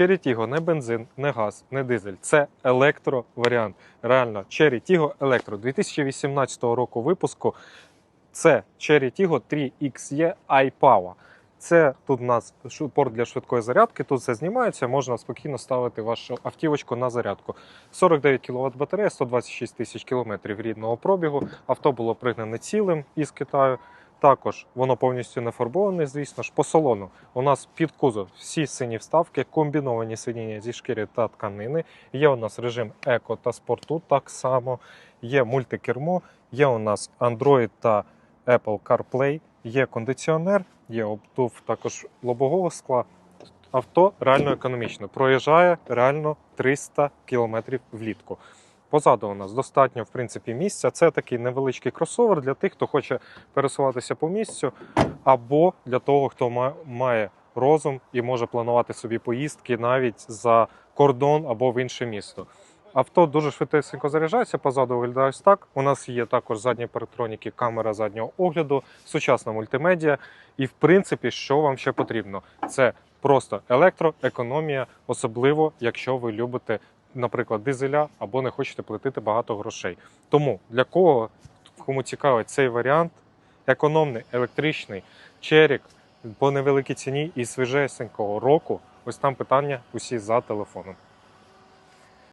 Tiggo не бензин, не газ, не дизель. Це електроваріант. Реально, Tiggo електро 2018 року випуску. Це Cherry Tiggo 3XE iPower. Це тут у нас порт для швидкої зарядки. Тут все знімається, можна спокійно ставити вашу автівочку на зарядку. 49 кВт батарея, 126 тисяч кілометрів рідного пробігу. Авто було пригнане цілим із Китаю. Також воно повністю не фарбоване, звісно ж. По салону у нас під кузов всі сині вставки, комбіновані сидіння зі шкіри та тканини. Є у нас режим еко та спорту так само. Є мультикермо, є у нас Android та Apple CarPlay, є кондиціонер, є обдув також лобового скла. Авто реально економічно. Проїжджає реально 300 км влітку. Позаду у нас достатньо в принципі місця. Це такий невеличкий кросовер для тих, хто хоче пересуватися по місцю, або для того, хто має розум і може планувати собі поїздки навіть за кордон або в інше місто. Авто дуже швидко заряджається, позаду виглядає ось так. У нас є також задні парктроніки, камера заднього огляду, сучасна мультимедіа. І в принципі, що вам ще потрібно? Це просто електроекономія, особливо якщо ви любите, наприклад, дизеля або не хочете платити багато грошей. Тому для кого кому цікавий цей варіант, економний, електричний, черік по невеликій ціні і свіжесенького року. Ось там питання усі за телефоном.